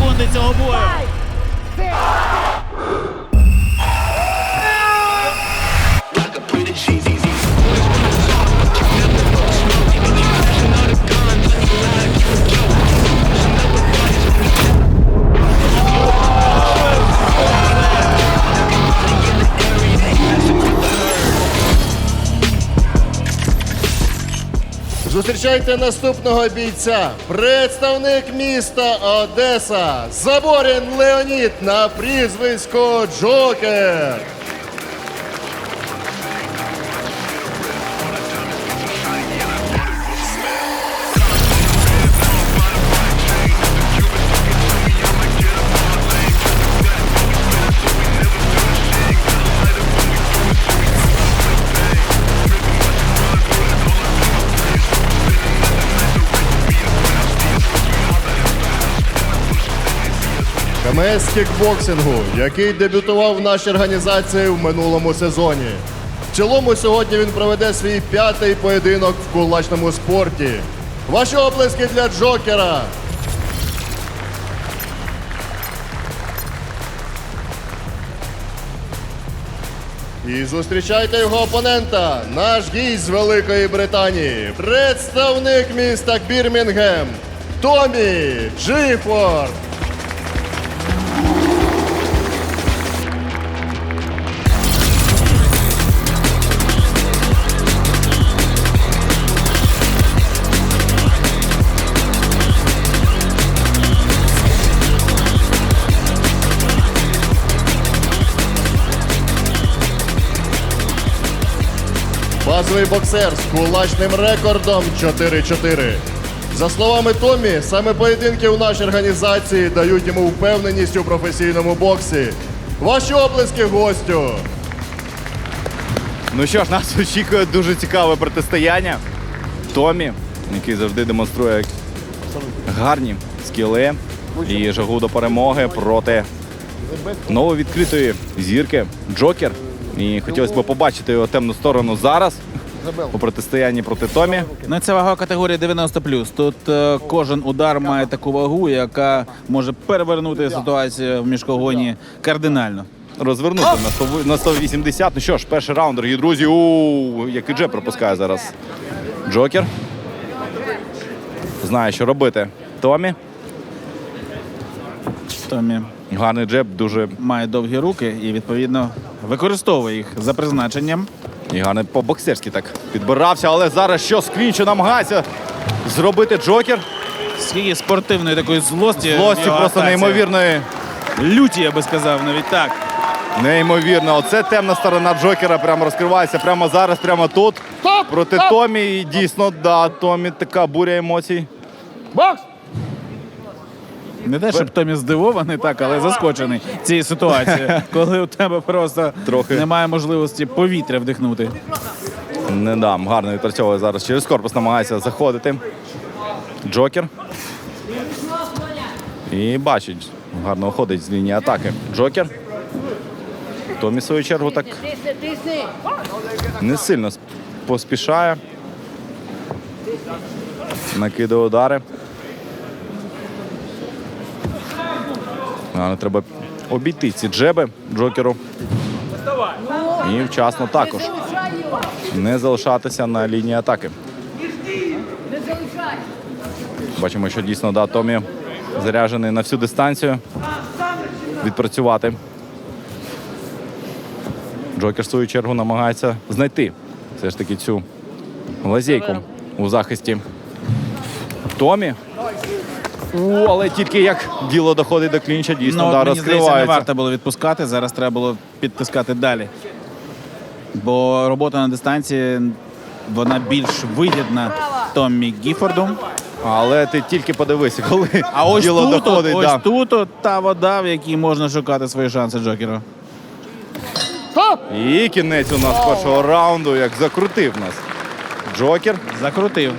секунди цього бою. Зустрічайте наступного бійця, представник міста Одеса, Заборін Леонід на прізвисько Джокер. КМС кікбоксингу, який дебютував в нашій організації в минулому сезоні. В цілому сьогодні він проведе свій п'ятий поєдинок в кулачному спорті. Ваші оплески для Джокера. І зустрічайте його опонента, наш гість з Великої Британії, представник міста Бірмінгем, Томі Джифорд. Базовий боксер з кулачним рекордом 4-4. За словами Томі, саме поєдинки у нашій організації дають йому впевненість у професійному боксі. Ваші оплески гостю. Ну що ж, нас очікує дуже цікаве протистояння. Томі, який завжди демонструє гарні скіли і жагу до перемоги проти нововідкритої зірки Джокер. І хотілося б побачити його темну сторону зараз у протистоянні проти Томі. Ну, це вагова категорія 90+. Тут е, кожен удар має таку вагу, яка може перевернути ситуацію в міжкогоні кардинально. Розвернути на 100 на 180. Ну що ж, перший раунд, дорогі друзі. У який джеб пропускає зараз Джокер. Знає, що робити. Томі. Томі Гарний джеб, дуже має довгі руки і відповідно використовує їх за призначенням. І гарний по-боксерськи так підбирався, але зараз що з клінчу намагається зробити Джокер. Скільки спортивної такої злості. Злості просто атаці. неймовірної. Люті, я би сказав, навіть так. Неймовірно. Оце темна сторона Джокера прямо розкривається прямо зараз, прямо тут. Проти Томі. І дійсно, да, Томі така буря емоцій. Не те, щоб Томі здивований, так, але заскочений цією ситуацією, коли у тебе просто Трохи. немає можливості повітря вдихнути. Не дам. Гарно відпрацьовує зараз. Через корпус намагається заходити. Джокер. І бачить. Гарно виходить з лінії атаки. Джокер. Томі, в свою чергу, так не сильно поспішає. Накидає удари. Але треба обійти ці джеби Джокеру. І вчасно також не залишатися на лінії атаки. Бачимо, що дійсно да, Томі заряджений на всю дистанцію відпрацювати. Джокер в свою чергу намагається знайти все ж таки цю лазейку у захисті. Томі. У, але тільки як діло доходить до клінча, дійсно Ну, да, мені здається, не розкривається. варто було відпускати. Зараз треба було підтискати далі. Бо робота на дистанції вона більш вигідна Томмі Гіфорду. Але ти тільки подивися, коли А ось діло тут, от, доходить. ось да. тут от та вода, в якій можна шукати свої шанси Джокеру. І кінець у нас першого раунду, як закрутив нас. Джокер. Закрутив.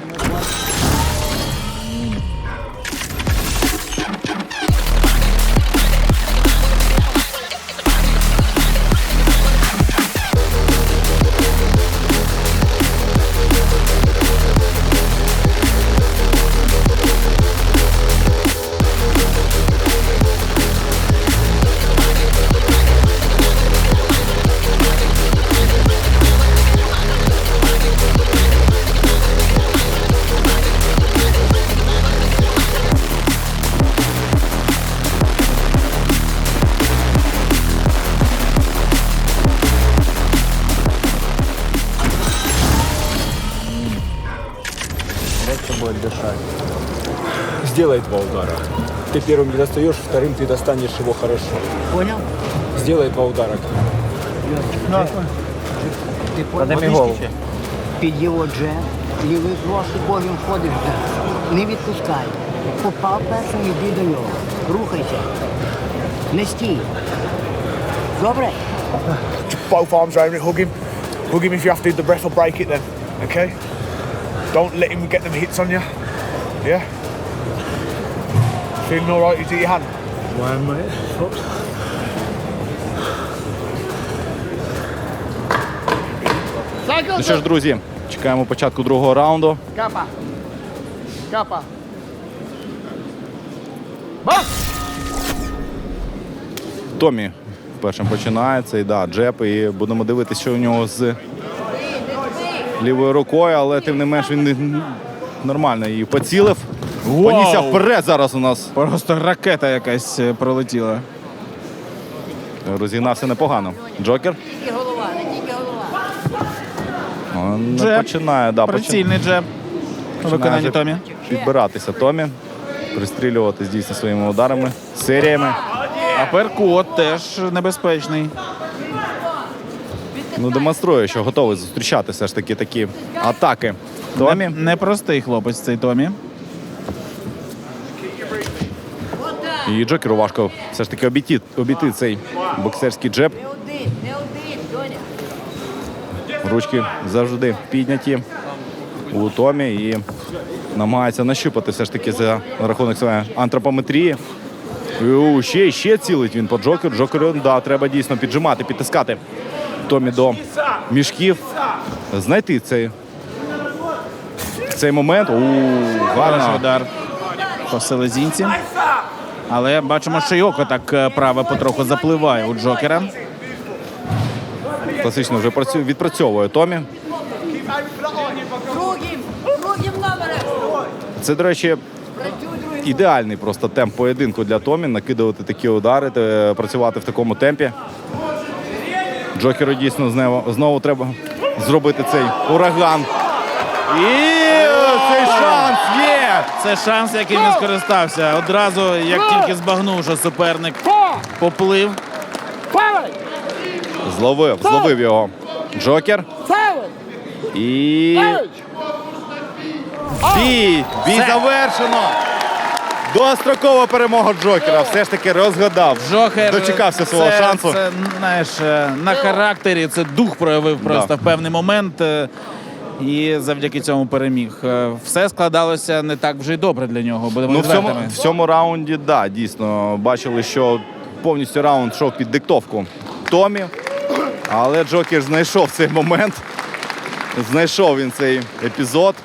Ты первым не достаешь, вторым ты достанешь его хорошо. Понял? Сделай два удара. Ти понял? Під його джеб, лівий просто потім входиш в джеб. Не відпускай. Попав першим, йди до нього. Рухайся. Не стій. Добре? both arms around it, hug him. Hug him if you have to, the breath will break it then. Okay? Don't let him get them hits on you. Yeah? Feeling alright? You do your hand? Ну що ж, друзі, чекаємо початку другого раунду. Капа. Капа. Томі першим починає цей да, джеб, і будемо дивитися, що у нього з лівою рукою, але тим не менш він нормально її поцілив. Понісся вперед зараз у нас. Просто ракета якась е, пролетіла. Розігнався непогано. Джокер Тільки голова, не тільки голова. Не Джеб. починає, да, Прицільний джеб вже Томі. підбиратися Томі, пристрілювати дійсно своїми ударами, серіями. А перкот теж небезпечний. Ну, демонструє, що готовий зустрічати все ж таки такі атаки. Томі. Не- Непростий хлопець цей Томі. І Джокеру важко все ж таки обійти, обійти цей боксерський джеб. Ручки завжди підняті у Томі і намагається нащупати все ж таки за рахунок своєї антропометрії. І, у, ще, ще цілить він по Джокеру. Джокеру, да, треба дійсно піджимати, підтискати Томі до мішків. Знайти цей, цей момент. У, гарно. удар по селезінці. Але бачимо, що й око так е, праве потроху запливає у Джокера. Класично вже відпрацьовує Томі. Це, до речі, ідеальний просто темп поєдинку для Томі. Накидувати такі удари, працювати в такому темпі. Джокеру дійсно знову, знову треба зробити цей ураган. І Це шанс, яким він скористався. Одразу, як тільки збагнув, що суперник поплив. Зловив, зловив його Джокер. І бій! Бій завершено! Дострокова перемога Джокера. Все ж таки розгадав. Джокер Дочекався свого це, шансу. Це знаєш е, на характері. Це дух проявив просто Да. в певний момент. І завдяки цьому переміг. Е, Все складалося не так вже й добре для нього. Будемо Ну, в цьому, в цьому раунді, да, дійсно, бачили, що повністю раунд йшов під диктовку Томі. Але Джокер знайшов цей момент. Знайшов він цей епізод.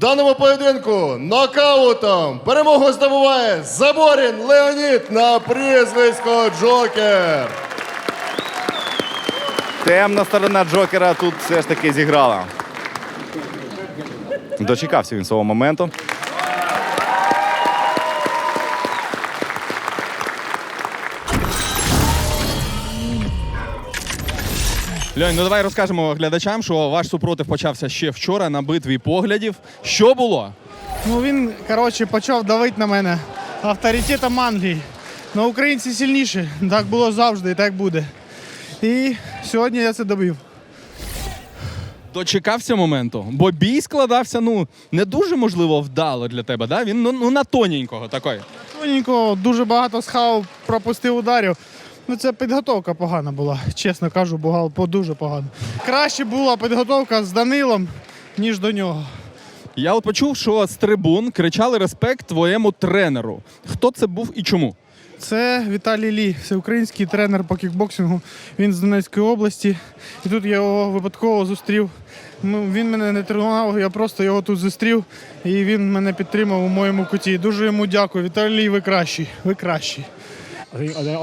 Даному поєдинку нокаутом перемогу здобуває Заборін Леонід на прізвисько Джокер. Темна сторона Джокера тут все ж таки зіграла. Дочекався він свого моменту. Льонь, ну давай розкажемо глядачам, що ваш супротив почався ще вчора на битві поглядів. Що було? Ну він, коротше, почав давити на мене авторитетом Англії. Ну, українці сильніші. Так було завжди і так буде. І сьогодні я це добив. Дочекався моменту, бо бій складався ну не дуже можливо вдало для тебе. Да? Він ну, ну на тоненького такої. Тоненько, дуже багато схав, пропустив ударів. Ну, це підготовка погана була, чесно кажу, була дуже погано. Краще була підготовка з Данилом, ніж до нього. Я от почув, що з трибун кричали респект твоєму тренеру. Хто це був і чому? Це Віталій Лі, всеукраїнський тренер по кікбоксингу. Він з Донецької області. І тут я його випадково зустрів. Ну, він мене не тренував, я просто його тут зустрів, і він мене підтримав у моєму куті. Дуже йому дякую. Віталій, ви кращий. Ви кращий.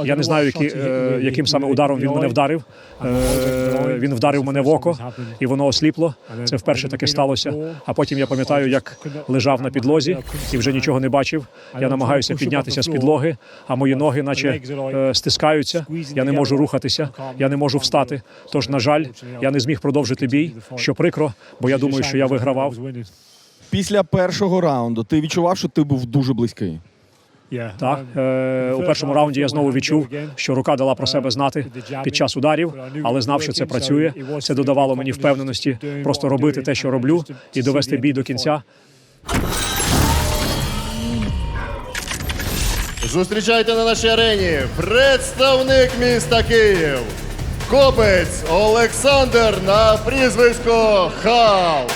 Я не знаю, які, е, яким саме ударом він мене вдарив. Е, Він вдарив мене в око, і воно осліпло. Це вперше таке сталося. А потім я пам'ятаю, як лежав на підлозі і вже нічого не бачив. Я намагаюся піднятися з підлоги, а мої ноги, наче е, стискаються. Я не можу рухатися, я не можу встати. Тож, на жаль, я не зміг продовжити бій, що прикро, бо я думаю, що я вигравав. Після першого раунду ти відчував, що ти був дуже близький. Так, е, у першому раунді я знову відчув, що рука дала про себе знати під час ударів, але знав, що це працює. Це додавало мені впевненості просто робити те, що роблю, і довести бій до кінця. Зустрічайте на нашій арені представник міста Київ. Копець Олександр на прізвисько Хал.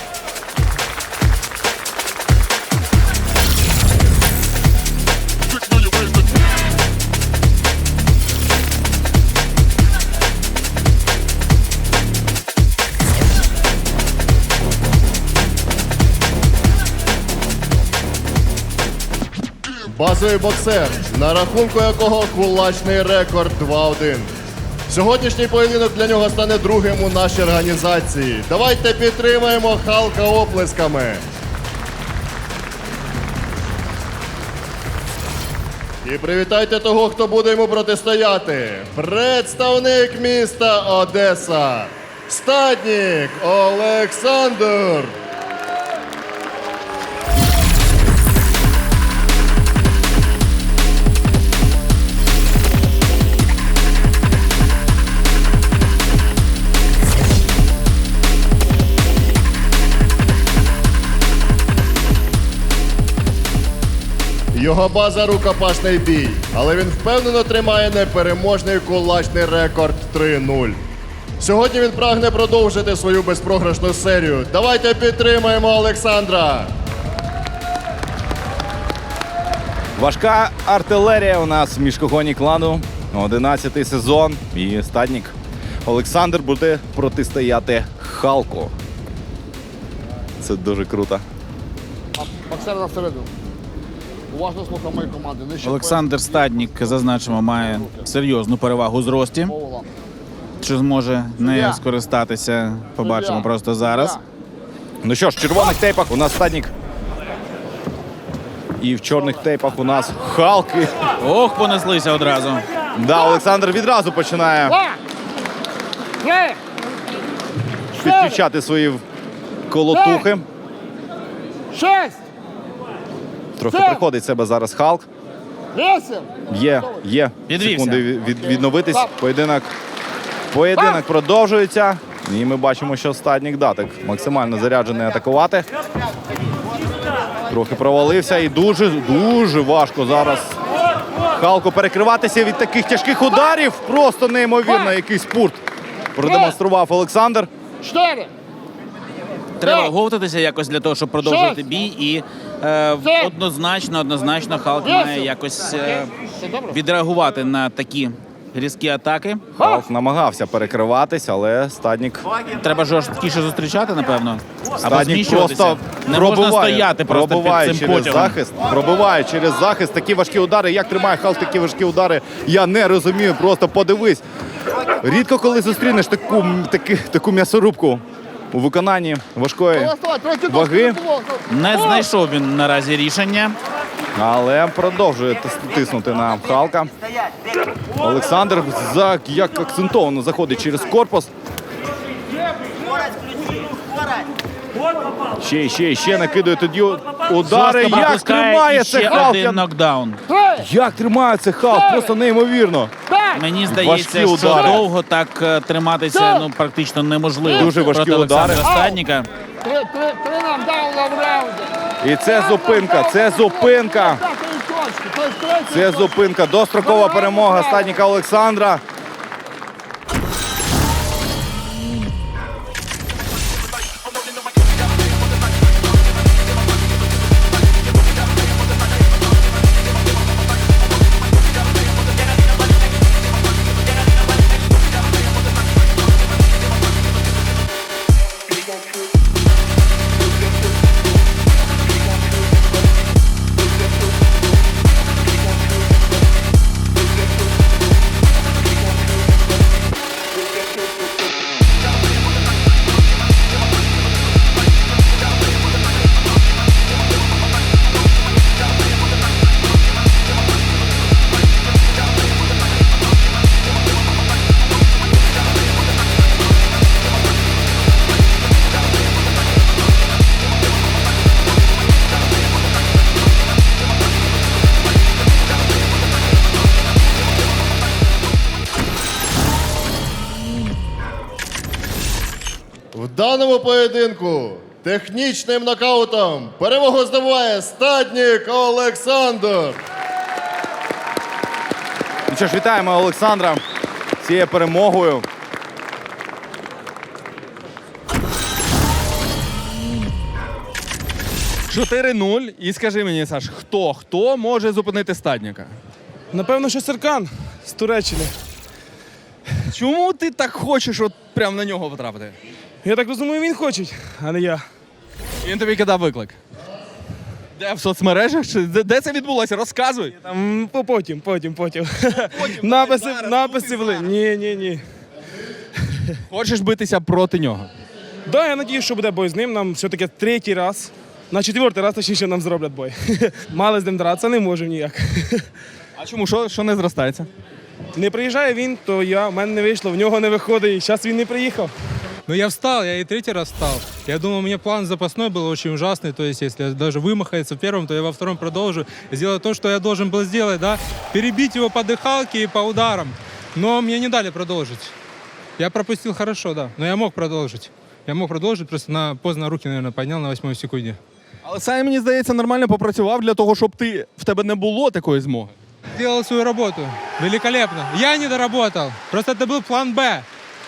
Базовий боксер, на рахунку якого кулачний рекорд 2-1. Сьогоднішній поєдинок для нього стане другим у нашій організації. Давайте підтримаємо Халка оплесками. І привітайте того, хто буде йому протистояти. Представник міста Одеса. Стаднік Олександр. Його база рукопашний бій, але він впевнено тримає непереможний кулачний рекорд 3-0. Сьогодні він прагне продовжити свою безпрограшну серію. Давайте підтримаємо Олександра. Важка артилерія у нас в міжкогоні клану. 11 сезон. І стаднік Олександр буде протистояти Халку. Це дуже круто. Боксер на середину. Уважно слухай мої команди. Нижче Олександр Стаднік, зазначимо, має серйозну перевагу зрості. Чи зможе нею скористатися, побачимо просто зараз. Ну що ж, в червоних тейпах у нас стаднік. І в чорних тейпах у нас Халки. Ох, понеслися одразу. Да, Олександр відразу починає! Підключати свої колотухи. Шесть! Трохи приходить в себе зараз Халк. Є, є секунди від, від- відновитись. Поєдинок, поєдинок продовжується. І ми бачимо, що стаднік да, так максимально заряджений атакувати. Трохи провалився і дуже, дуже важко зараз Халку перекриватися від таких тяжких ударів. Просто неймовірно, який спорт продемонстрував Олександр. Треба Так. оговтатися якось для того, щоб продовжувати бій. І е, однозначно, однозначно Халк має якось е, відреагувати на такі різкі атаки. Халк намагався перекриватись, але стаднік Треба жорсткіше зустрічати, напевно. Або Стаднік зміщуватися. просто Не можна пробиває, стояти просто пробиває під цим через потягом. захист. Пробиває через захист такі важкі удари. Як тримає Халк такі важкі удари? Я не розумію. Просто подивись. Рідко коли зустрінеш таку, таки, таку м'ясорубку у виконанні важкої, Ваги. Не знайшов він наразі рішення. але продовжує тиснути на Халка. Олександр як акцентовано заходить через корпус. Ще, ще, ще накидує тоді удари. Як тримає це ще Халк? один нокдаун. Як тримає це Халк? Просто неймовірно. Мені здається, що удари. довго так е, триматися ну практично неможливо. Дуже важкі проти удари. Стадніка. Три, три, три нам дали в раунді. І це зупинка, це зупинка. Тобто Це зупинка. Дострокова перемога стадніка Олександра. Поєдинку технічним нокаутом перемогу здобуває статнік Олександр. Ну що ж, вітаємо Олександра цією перемогою. Чотири 0 І скажи мені, Саш, хто хто може зупинити стадника? Напевно, що Серкан з Туреччини. Чому ти так хочеш от прямо на нього потрапити? Я так розумію, він хоче, а не я. Він тобі кидав виклик. Де в соцмережах? Чи де, де це відбулося? Розказуй. Там по- потім, потім, потім. Написи, зараз, написи зараз. Ні, ні, ні. Хочеш битися проти нього? Да, я надію, що буде бой з ним. Нам все-таки третій раз. На четвертий раз точніше нам зроблять бой. Мали з ним дратися, не можемо ніяк. А чому? Що, що не зростається? Не приїжджає він, то я, в мене не вийшло, в нього не виходить. Зараз він не приїхав. Ну, я встал, я и третий раз встал. Я думал, у меня план запасной был очень ужасный. То есть, если даже вымахается в первом, то я во втором продолжу. Сделать то, что я должен был сделать, да. Перебить его по дыхалке и по ударам. Но мне не дали продолжить. Я пропустил хорошо, да. Но я мог продолжить. Я мог продолжить, просто на, поздно руки, наверное, поднял на восьмой секунде. Але Саня, мені здається, нормально попрацював для того, щоб ти в тебе не було такої змоги. Сделал свою работу. Великолепно. Я не доработал. Просто это был план Б.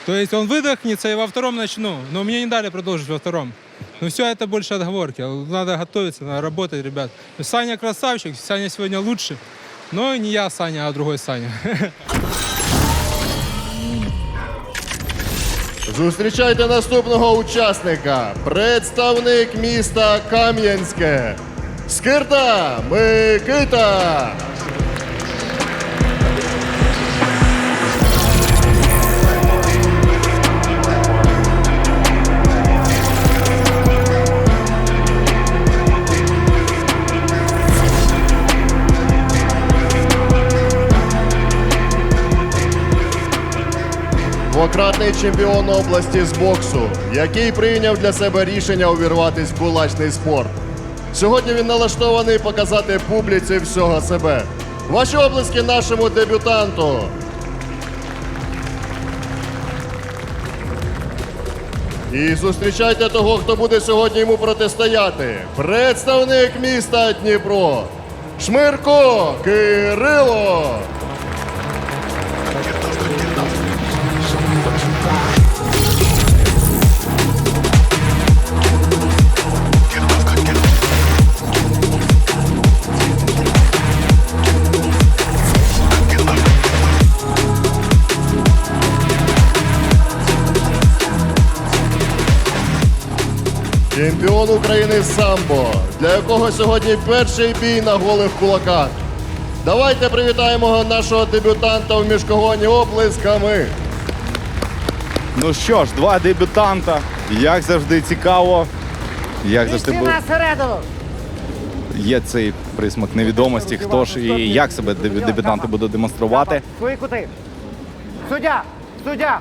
То есть он выдохнется и во втором начну. Но мне не дали продолжить во втором. Но все это больше отговорки. Надо готовиться, надо работать, ребят. Саня красавчик, Саня сегодня лучше. Но не я Саня, а другой Саня. Зустрічайте наступного учасника, представник міста Кам'янське. Скирта Микита. Двократний чемпіон області з боксу, який прийняв для себе рішення увірватись в кулачний спорт. Сьогодні він налаштований показати публіці всього себе. Ваші облески нашому дебютанту. І зустрічайте того, хто буде сьогодні йому протистояти. Представник міста Дніпро. Шмирко Кирило. Чемпіон України самбо, для якого сьогодні перший бій на голих кулаках. Давайте привітаємо нашого дебютанта в міжкогоні оплесками. Ну що ж, два дебютанта. Як завжди цікаво. Як завжди бу- є цей присмак невідомості, хто ж і як себе дебютанти будуть демонструвати. Свої кути. Суддя! Суддя!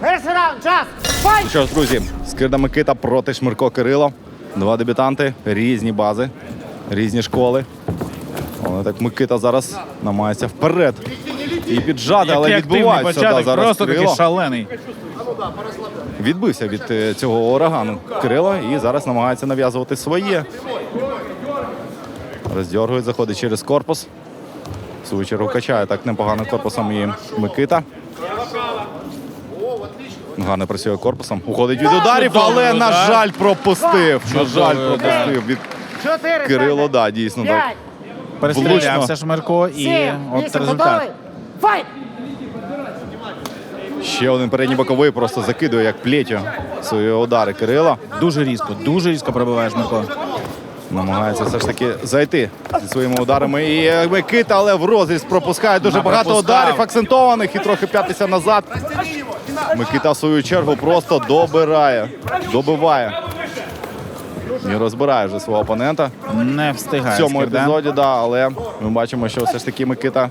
Перший раунд, час! Файт! Що ж, друзі, Скирда Микита проти Шмирко Кирило. Два дебютанти, різні бази, різні школи. Але так Микита зараз намагається вперед. І піджати, але Який активний відбувається. Да, зараз просто такий Кирило шалений. відбився від е, цього урагану Кирило і зараз намагається нав'язувати своє. Роздьоргує, заходить через корпус. В свою чергу качає так непогано корпусом і Микита. Гарно працює корпусом. Уходить від ударів, але, на жаль, пропустив. На жаль, пропустив від Кирило. Да, дійсно так. Перестрілявся. Шмирко і от результат. Файт! Ще один передній боковий просто закидує як плетю свої удари Кирило. Дуже різко, дуже різко пробиває Шмирко. Намагається все ж таки зайти зі своїми ударами. І е, Микита, але в розріз пропускає дуже багато ударів акцентованих і трохи п'ятися назад. Микита в свою чергу просто добирає, добиває. І розбирає вже свого опонента Не в цьому епізоді, да, але ми бачимо, що все ж таки Микита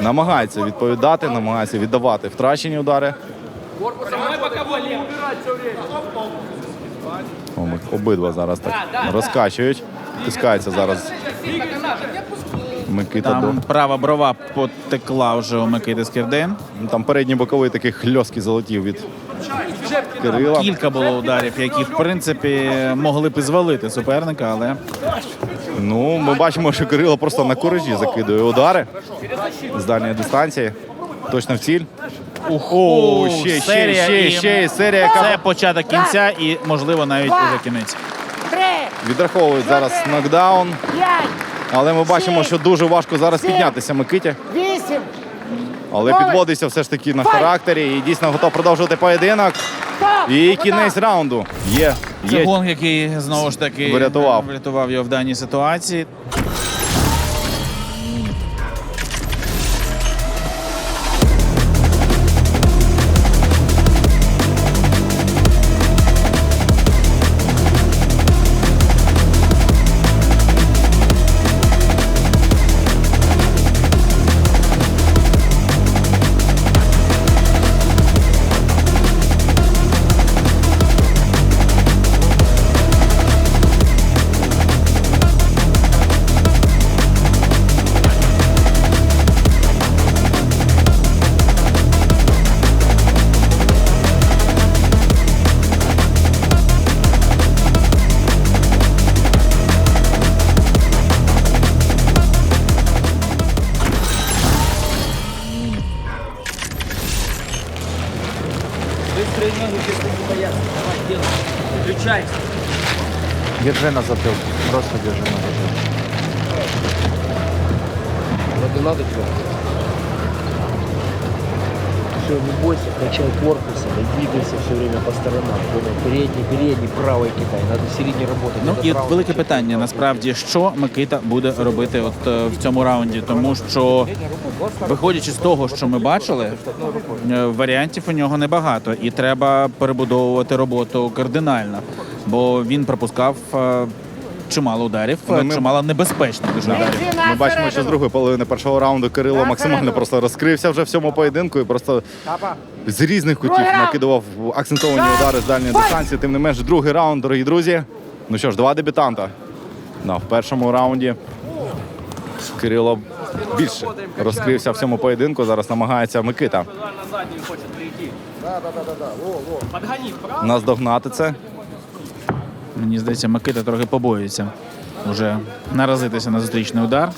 намагається відповідати, намагається віддавати втрачені удари. О, Обидва зараз так розкачують. Тискається зараз Микита Там до. права брова потекла вже у Микити Скирди. Ну, Там передній боковий такий хльоский залетів від Кирила. Кілька було ударів, які в принципі могли б і звалити суперника, але Ну, ми бачимо, що Кирило просто на куражі закидує удари з дальньої дистанції. Точно в ціль. О, ще, ще, серія ще, і- ще, серія, яка це початок кінця і, можливо, навіть уже кінець. відраховують зараз нокдаун. Але ми бачимо, що дуже важко зараз піднятися Микиті. Вісім. Але підводиться все ж таки на характері і дійсно готов продовжувати поєдинок. І кінець раунду. Є, Це є. гонг, який знову ж таки Врятував. врятував його в даній ситуації. Держи на затылке. Просто держи на затылке. Вроде надо что? Не бойся, качай корпусом и двигайся все время по сторонам. Понял? Передний, передний, правый китай. Надо в середине работать. Ну і велике питання насправді, що Микита буде робити от е, в цьому раунді, тому що виходячи з того, що ми бачили, е, варіантів у нього небагато, і треба перебудовувати роботу кардинально, бо він пропускав е, чимало ударів, Ну, ми- чимало небезпечних дуже ударів. Ми бачимо, що з другої половини першого раунду Кирило максимально просто розкрився вже в цьому поєдинку і просто з різних кутів накидував акцентовані удари з дальньої дистанції. Тим не менш, другий раунд, дорогі друзі. Ну що ж, два дебютанта. Да, в першому раунді Кирило більше розкрився в цьому поєдинку. Зараз намагається Микита наздогнати це. Мені здається, Микита трохи побоюється вже наразитися на зустрічний удар.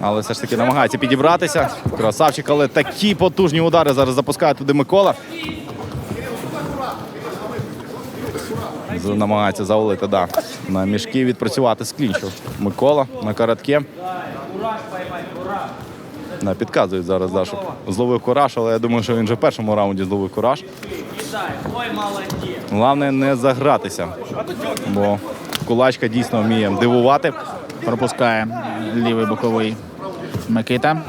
Але все ж таки намагається підібратися. Красавчик, але такі потужні удари зараз запускає туди Микола. Намагається завалити, да. На мішки відпрацювати з клінчу. Микола на коротке. Підказують зараз, да, щоб зловив кураж, але я думаю, що він вже в першому раунді зловив кураж. Головне не загратися, бо кулачка дійсно вміє дивувати. Пропускає лівий боковий Микита.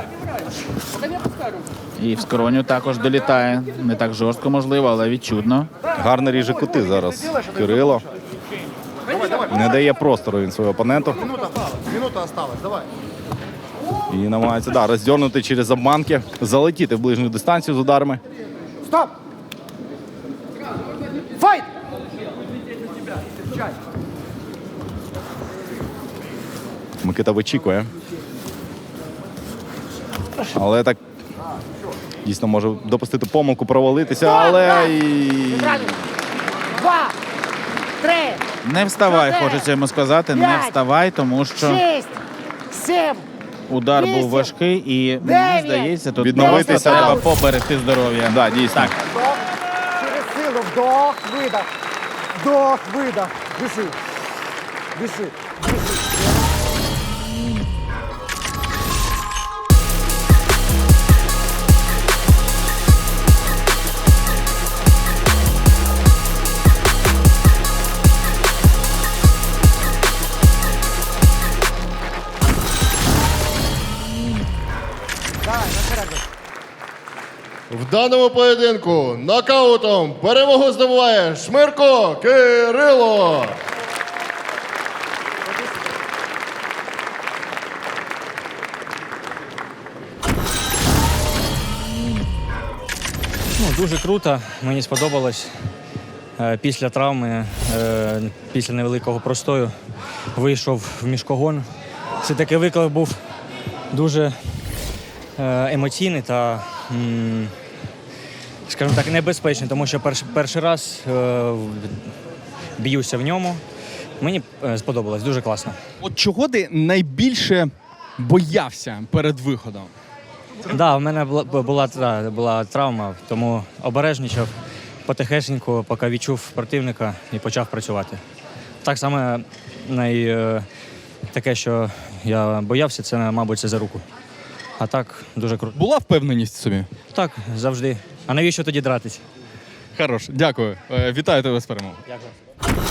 І в скроню також долітає. Не так жорстко, можливо, але відчутно. Гарно ріже кути зараз. Кирило. Не дає простору він своєму опоненту. Минута осталась, давай. І намагається да, роздернути через обманки, залетіти в ближню дистанцію з ударами. Стоп! Файт! Микита вичікує. Але так дійсно може допустити помилку, провалитися, але і Два! Три! Не вставай, хочеться йому сказати. Не вставай, тому що удар був важкий і мені здається, тут Відновитися, треба поберегти здоров'я. да, дійсно. Так, Через силу вдох, видох. Вдох, видох. this is, this is, В даному поєдинку нокаутом перемогу здобуває Шмирко Кирило. Ну, дуже круто, мені сподобалось. Е, Після травми, е, після невеликого простою, вийшов в мішкогон. Це такий виклик був дуже е, емоційний та, скажімо так, небезпечний, тому що перш, перший раз е, б'юся в ньому. Мені е, сподобалось, дуже класно. От чого ти найбільше боявся перед виходом? Да, в мене була, була, да, була травма, тому обережничав потихесеньку, поки відчув противника і почав працювати. Так само най, е, таке, що я боявся, це, мабуть, це за руку. А так дуже круто. Була впевненість в собі? Так, завжди. А навіщо тоді дратись? Хорош, дякую. Е, вітаю тебе з перемогою. Дякую.